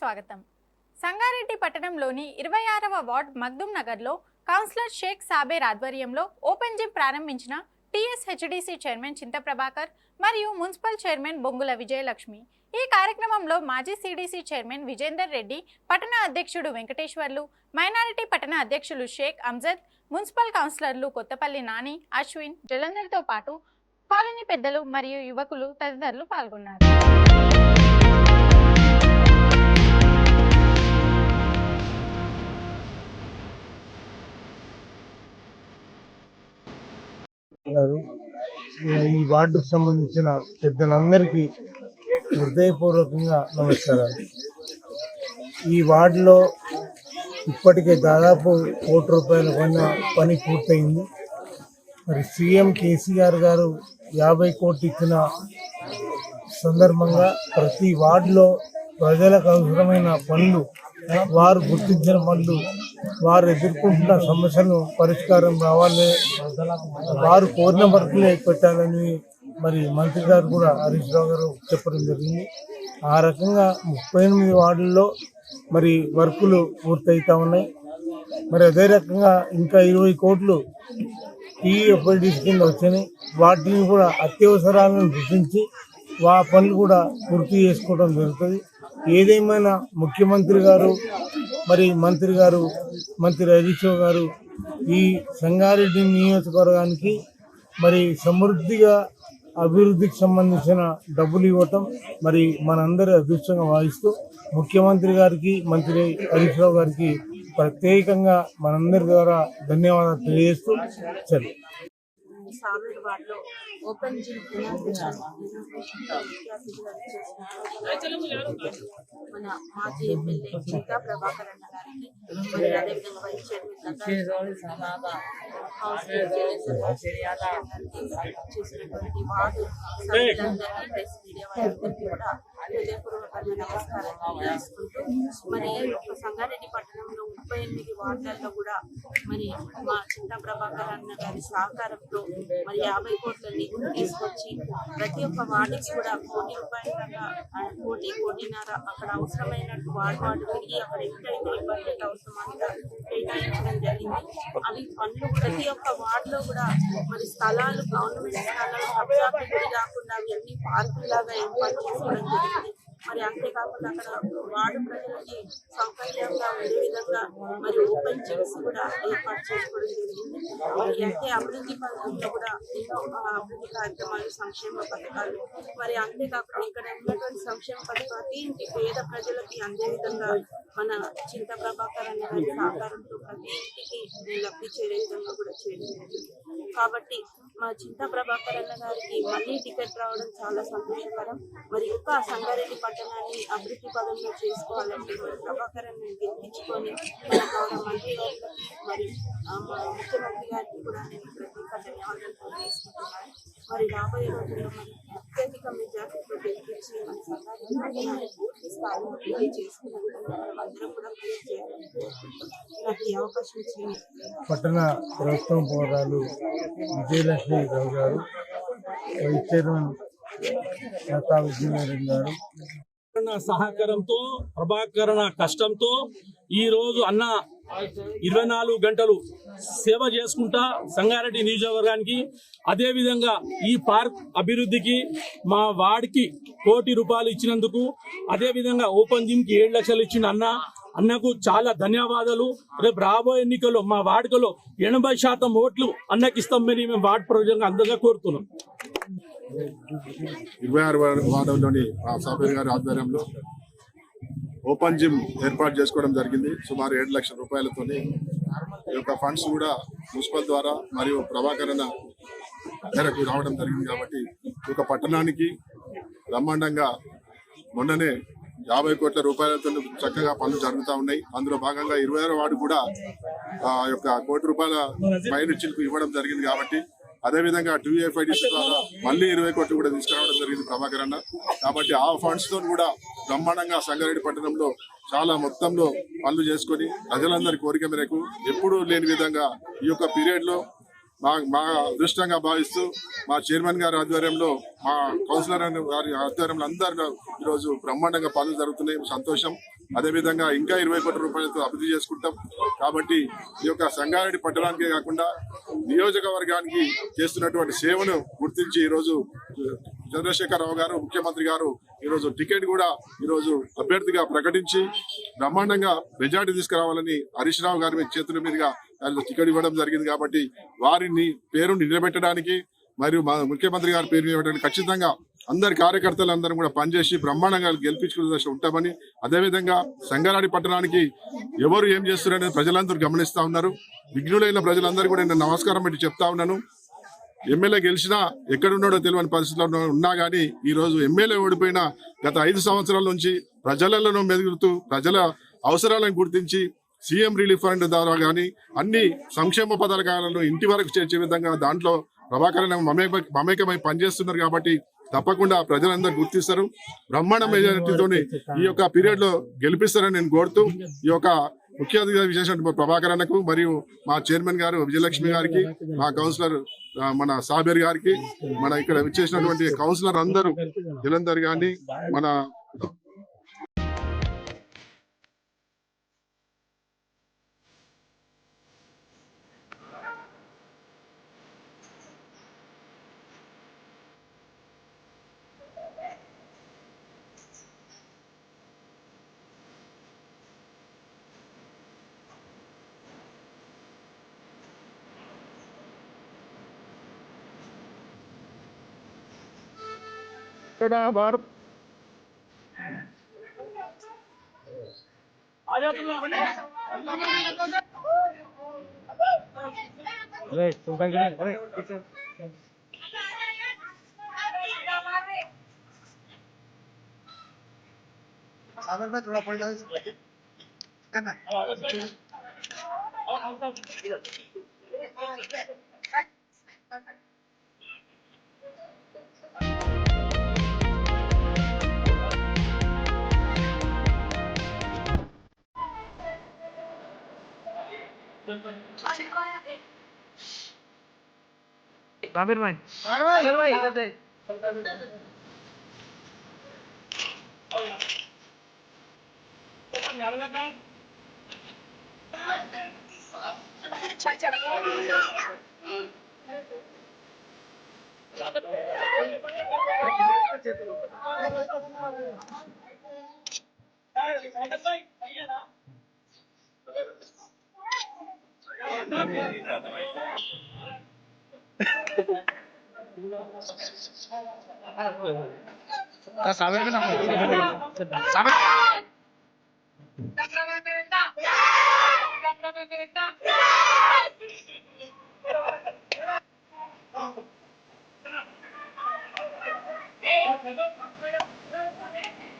స్వాగతం. సంగారెడ్డి పట్టణంలోని ఇరవై ఆరవ వార్డ్ మగ్దుమ్ నగర్లో కౌన్సిలర్ షేక్ సాబేర్ ఆధ్వర్యంలో ఓపెన్ జిమ్ ప్రారంభించిన టీఎస్హెచ్డిసి చైర్మన్ చింత ప్రభాకర్ మరియు మున్సిపల్ చైర్మన్ బొంగుల విజయలక్ష్మి. ఈ కార్యక్రమంలో మాజీ సిడిసి చైర్మన్ విజేందర్ రెడ్డి పట్టణ అధ్యక్షుడు వెంకటేశ్వర్లు మైనారిటీ పట్టణ అధ్యక్షులు షేక్ అంజద్ మున్సిపల్ కౌన్సిలర్లు కొత్తపల్లి నాని అశ్విన్ జలంధర్తో పాటు కాలనీ పెద్దలు మరియు యువకులు తదితరులు పాల్గొన్నారు. ఉన్నారు ఈ వార్డుకు సంబంధించిన పెద్దలందరికీ హృదయపూర్వకంగా నమస్కారాలు. ఈ వార్డులో ఇప్పటికే దాదాపు కోటి రూపాయల పైన పని పూర్తయింది. మరి సీఎం కేసీఆర్ గారు యాభై కోట్లు ఇచ్చిన సందర్భంగా ప్రతి వార్డులో ప్రజలకు అవసరమైన పనులు వారు గుర్తించిన పనులు వారు ఎదుర్కొంటున్న సమస్యలను పరిష్కారం రావాలని వారు కోరిన వర్కులే పెట్టాలని మరి మంత్రి గారు కూడా హరీష్ రావు గారు చెప్పడం జరిగింది. ఆ రకంగా ముప్పై ఎనిమిది వార్డుల్లో మరి వర్కులు పూర్తవుతా ఉన్నాయి. మరి అదే రకంగా ఇంకా ఇరవై కోట్లు టీఎఫ్ఐడిసి కింద వచ్చినాయి. వాటిని కూడా అత్యవసరాలను గుర్తించి వా పనులు కూడా పూర్తి చేసుకోవడం జరుగుతుంది. ఏదేమైనా ముఖ్యమంత్రి గారు మరి మంత్రి గారు మంత్రి హరీష్ గారు ఈ సంగారెడ్డి నియోజకవర్గానికి మరి సమృద్ధిగా అభివృద్ధికి సంబంధించిన డబ్బులు ఇవ్వటం మరి మనందరి అదృష్టంగా భావిస్తూ ముఖ్యమంత్రి గారికి మంత్రి హరీష్ రావు గారికి ప్రత్యేకంగా మనందరి ద్వారా ధన్యవాదాలు తెలియజేస్తూ సరే సాగర్ వార్డులో ఓపెన్ జిమ్ ఇనాగ్రేషన్ ముఖ్య అతిథిగా చేసిన మన మాజీ ఎమ్మెల్యే చింతా ప్రభాకర్ అన్న గారికి మరి అదేవిధంగా vice chairman Ganga councillor Jayalalitha గారికి చేసినటువంటి వార్డు సభ్యులందరికీ ప్రెస్ మీడియా వారందరికీ కూడా హృదయపూర్వకమైన నమస్కారాలు చేసుకుంటూ మరి ఒక సంగారెడ్డి పట్టణంలో ముప్పై ఎనిమిది వార్డులలో కూడా మరి మా చిన్న ప్రభాకర్ అన్న గారి సహకారంతో మరి యాభై కోట్ల నిధులు తీసుకొచ్చి ప్రతి ఒక్క వార్డుకి కూడా కోటి రూపాయల కోటి కోటిన్నర అక్కడ అవసరమైనట్టు వార్డు వార్డు తిరిగి అక్కడ ఎంతైతే ఇబ్బంది అవసరం అంతా కేటాయించడం జరిగింది. అవి పనులు ప్రతి ఒక్క వార్డులో కూడా మరి స్థలాలు గవర్నమెంట్ స్థలాలు కబ్జాకు కాకుండా అవి అన్ని పార్కుల్లాగా ఏర్పాటు చేసుకోవడం జరిగింది మరి అంతేకాకుండా అక్కడ వార్డు ప్రజలకి సౌకర్యంగా ఉండే విధంగా మరి ఓపెన్ జిమ్స్ కూడా ఏర్పాటు చేసుకోవడం జరిగింది. మరి అయితే అభివృద్ధి పథకంలో కూడా ఎన్నో అభివృద్ధి కార్యక్రమాలు సంక్షేమ పథకాలు మరి అంతేకాకుండా ఇక్కడ ఉన్నటువంటి సంక్షేమ పథకాలు ఇంటి పేద ప్రజలకి అందే విధంగా మన చింత ప్రభాకర్ అనే గారి సహకారంతో ప్రతి ఇంటికి లబ్ధి చేరే విధంగా కూడా చేయడం జరిగింది. కాబట్టి మా చింత ప్రభాకర్ అన్న గారికి మళ్ళీ టికెట్ రావడం చాలా సంతోషకరం. మరి ఇంకా సంగారెడ్డి పట్టణాన్ని అభివృద్ధి పదంలో చేసుకోవాలంటే మరి ప్రభాకర్ అన్న గెలిపించుకొని మన గౌరవ మంత్రి గారికి మరి మా ముఖ్యమంత్రి గారికి కూడా నేను ప్రత్యేక ధన్యవాదాలు తెలియజేసుకుంటున్నాను మరి రాబోయే రోజుల్లో మరి అత్యధిక మెజార్టీతో గెలిపించి మన సంగారెడ్డి పూర్తి స్థాయిలో అభివృద్ధి చేసుకునే విధంగా మనం అందరం కూడా కృషి చేయాలని నాకు ఈ అవకాశం ఇచ్చింది పట్టణ ప్రభుత్వం పోరాలు విజయలక్ష్మి రావు గారు వైస్ చైర్మన్ లతా విజయనారాయణ గారు ప్రభాకరణ సహకారంతో ప్రభాకరణ కష్టంతో ఈ రోజు అన్న ఇరవై నాలుగు గంటలు సేవ చేసుకుంటా సంగారెడ్డి నియోజకవర్గానికి అదే విధంగా ఈ పార్క్ అభివృద్ధికి మా వాడికి కోటి రూపాయలు ఇచ్చినందుకు అదే విధంగా ఓపెన్ జిమ్కి ఏడు లక్షలు ఇచ్చిన అన్న అన్నకు చాలా ధన్యవాదాలు. రేపు రాబోయే ఎన్నికల్లో మా వాడికలో ఎనభై శాతం ఓట్లు అన్నకిస్తాం మరి మేము వార్డు ప్రయోజనంగా అందరిగా కోరుతున్నాం. ఇరవై ఆరు వార్డులోని సాఫీర్ గారి ఆధ్వర్యంలో ఓపెన్ జిమ్ ఏర్పాటు చేసుకోవడం జరిగింది. సుమారు ఏడు లక్షల రూపాయలతో ఈ యొక్క ఫండ్స్ కూడా మున్సిపల్ ద్వారా మరియు ప్రభాకరణ మేరకు రావడం జరిగింది కాబట్టి ఈ యొక్క పట్టణానికి బ్రహ్మాండంగా మొన్ననే యాభై కోట్ల రూపాయలతో చక్కగా పనులు జరుగుతూ ఉన్నాయి. అందులో భాగంగా ఇరవై ఆరు వార్డు కూడా ఆ యొక్క కోటి రూపాయల పైనుచ్చులకు ఇవ్వడం జరిగింది కాబట్టి అదేవిధంగా టూఎఫ్ఐడిసి ద్వారా మళ్ళీ ఇరవై కోట్లు కూడా తీసుకురావడం జరిగింది ప్రభాకర్ అన్న. కాబట్టి ఆ ఫండ్స్తో కూడా బ్రహ్మాండంగా సంగారెడ్డి పట్టణంలో చాలా మొత్తంలో పనులు చేసుకొని ప్రజలందరి కోరిక మేరకు ఎప్పుడూ లేని విధంగా ఈ యొక్క పీరియడ్లో మా మా అదృష్టంగా భావిస్తూ మా చైర్మన్ గారి ఆధ్వర్యంలో మా కౌన్సిలర్ గారి ఆధ్వర్యంలో అందరూ ఈరోజు బ్రహ్మాండంగా పనులు జరుగుతున్నాయి. సంతోషం. అదేవిధంగా ఇంకా ఇరవై కోట్ల రూపాయలతో అభివృద్ధి చేసుకుంటాం. కాబట్టి ఈ యొక్క సంగారెడ్డి పట్టణానికే కాకుండా నియోజకవర్గానికి చేస్తున్నటువంటి సేవను గుర్తించి ఈరోజు చంద్రశేఖరరావు గారు ముఖ్యమంత్రి గారు ఈరోజు టికెట్ కూడా ఈరోజు అభ్యర్థిగా ప్రకటించి బ్రహ్మాండంగా మెజార్టీ తీసుకురావాలని హరీష్ రావు గారి మీద చేతుల మీదుగా ఆయన టికెట్ ఇవ్వడం జరిగింది కాబట్టి వారిని పేరు నిలబెట్టడానికి మరియు మా ముఖ్యమంత్రి గారి పేరు నిలబెట్టడానికి ఖచ్చితంగా అందరి కార్యకర్తలు అందరం కూడా పనిచేసి బ్రహ్మాండంగా గెలిపించుకునే దశ ఉంటామని అదేవిధంగా సంగారెడ్డి పట్టణానికి ఎవరు ఏం చేస్తున్నారనేది ప్రజలందరూ గమనిస్తూ ఉన్నారు. విఘ్నులైన ప్రజలందరూ కూడా నేను నమస్కారం పెట్టి చెప్తా ఉన్నాను. ఎమ్మెల్యే గెలిచినా ఎక్కడున్నాడో తెలియని పరిస్థితుల్లో ఉన్నా కానీ ఈరోజు ఎమ్మెల్యే ఓడిపోయినా గత ఐదు సంవత్సరాల నుంచి ప్రజలలో మెదుగుతూ ప్రజల అవసరాలను గుర్తించి సీఎం రిలీఫ్ ఫండ్ ద్వారా కానీ అన్ని సంక్షేమ పథకాలను ఇంటి వరకు చేర్చే విధంగా దాంట్లో ప్రభాకరణ మమేక మమేకమై పనిచేస్తున్నారు కాబట్టి తప్పకుండా ప్రజలందరూ గుర్తిస్తారు. బ్రహ్మాండ మెజారిటీతోని ఈ యొక్క పీరియడ్లో గెలిపిస్తారని నేను కోరుతూ ఈ యొక్క ముఖ్య అతిథిగా విశేష ప్రభాకర్ అన్నకు మరియు మా చైర్మన్ గారు విజయలక్ష్మి గారికి మా కౌన్సిలర్ మన సాబేర్ గారికి మన ఇక్కడ విచ్చేసినటువంటి కౌన్సిలర్ అందరూ జలంధర్ గాని మన कड़ा बार। आ तुम अरे तुम अरे सागर में थोड़ा पड़ जाए करना। Babir main. Babir main. Babir main. Thank you. 나 400은 안 먹어. 400. Thank you.